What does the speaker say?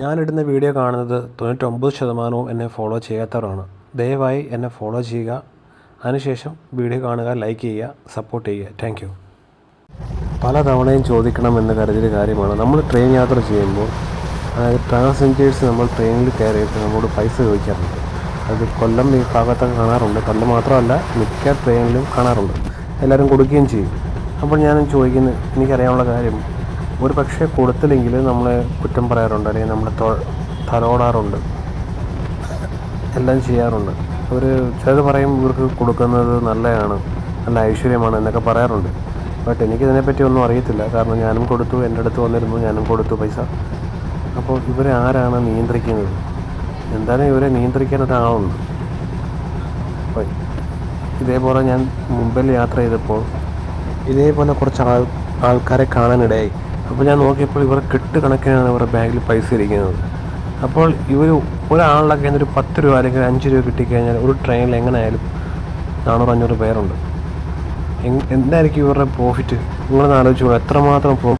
ഞാനിടുന്ന വീഡിയോ കാണുന്നത് തൊണ്ണൂറ്റൊമ്പത് ശതമാനവും എന്നെ ഫോളോ ചെയ്യാത്തവരാണ്. ദയവായി എന്നെ ഫോളോ ചെയ്യുക. അതിനുശേഷം വീഡിയോ കാണുക ലൈക്ക് ചെയ്യുക സപ്പോർട്ട് ചെയ്യുക. താങ്ക് യു പല തവണയും ചോദിക്കണമെന്ന് കരുതിയൊരു കാര്യമാണ്. നമ്മൾ ട്രെയിൻ യാത്ര ചെയ്യുമ്പോൾ അതായത് പാസഞ്ചേഴ്സ് നമ്മൾ ട്രെയിനിൽ കയറിയിട്ട് നമ്മളോട് പൈസ ചോദിക്കാറുണ്ട്. അത് കൊല്ലം ഈ ഭാഗത്തൊക്കെ കാണാറുണ്ട്. കൊല്ലം മാത്രമല്ല മിക്ക ട്രെയിനിലും കാണാറുണ്ട്. എല്ലാവരും കൊടുക്കുകയും ചെയ്യും. അപ്പോൾ ഞാനും ചോദിക്കുന്നത് എനിക്കറിയാനുള്ള കാര്യം ഒരു പക്ഷേ കൊടുത്തില്ലെങ്കിൽ നമ്മളെ കുറ്റം പറയാറുണ്ട് അല്ലെങ്കിൽ നമ്മളെ തലോടാറുണ്ട്. എല്ലാം ചെയ്യാറുണ്ട്. അവർ ചിലത് പറയും ഇവർക്ക് കൊടുക്കുന്നത് നല്ലതാണ് നല്ല ഐശ്വര്യമാണ് എന്നൊക്കെ പറയാറുണ്ട്. ബട്ട് എനിക്കിതിനെപ്പറ്റി ഒന്നും അറിയത്തില്ല. കാരണം ഞാനും കൊടുത്തു എന്റെ അടുത്ത് വന്നിരുന്നു ഞാനും കൊടുത്തു പൈസ. അപ്പോൾ ഇവരെ ആരാണ് നിയന്ത്രിക്കുന്നത്? എന്തായാലും ഇവരെ നിയന്ത്രിക്കാൻ ഒരാളുണ്ട്. അപ്പോൾ ഇതേപോലെ ഞാൻ മുമ്പിൽ യാത്ര ചെയ്തപ്പോൾ ഇതേപോലെ കുറച്ച് ആൾ ആൾക്കാരെ കാണാനിടയായി. അപ്പോൾ ഞാൻ നോക്കിയപ്പോൾ ഇവർ കെട്ട് കണക്കിനാണ് ഇവരുടെ ബാഗിൽ പൈസ ഇരിക്കുന്നത്. അപ്പോൾ ഇവർ നിന്ന് ഒരു പത്ത് രൂപ അല്ലെങ്കിൽ അഞ്ച് രൂപ കിട്ടിക്കഴിഞ്ഞാൽ ഒരു ട്രെയിനിൽ എങ്ങനെ ആയാലും നാനൂറ് അഞ്ഞൂറ് പേരുണ്ട് എന്തായിരിക്കും ഇവരുടെ പ്രോഫിറ്റ് നിങ്ങളൊന്ന് ആലോചിച്ചു എത്രമാത്രം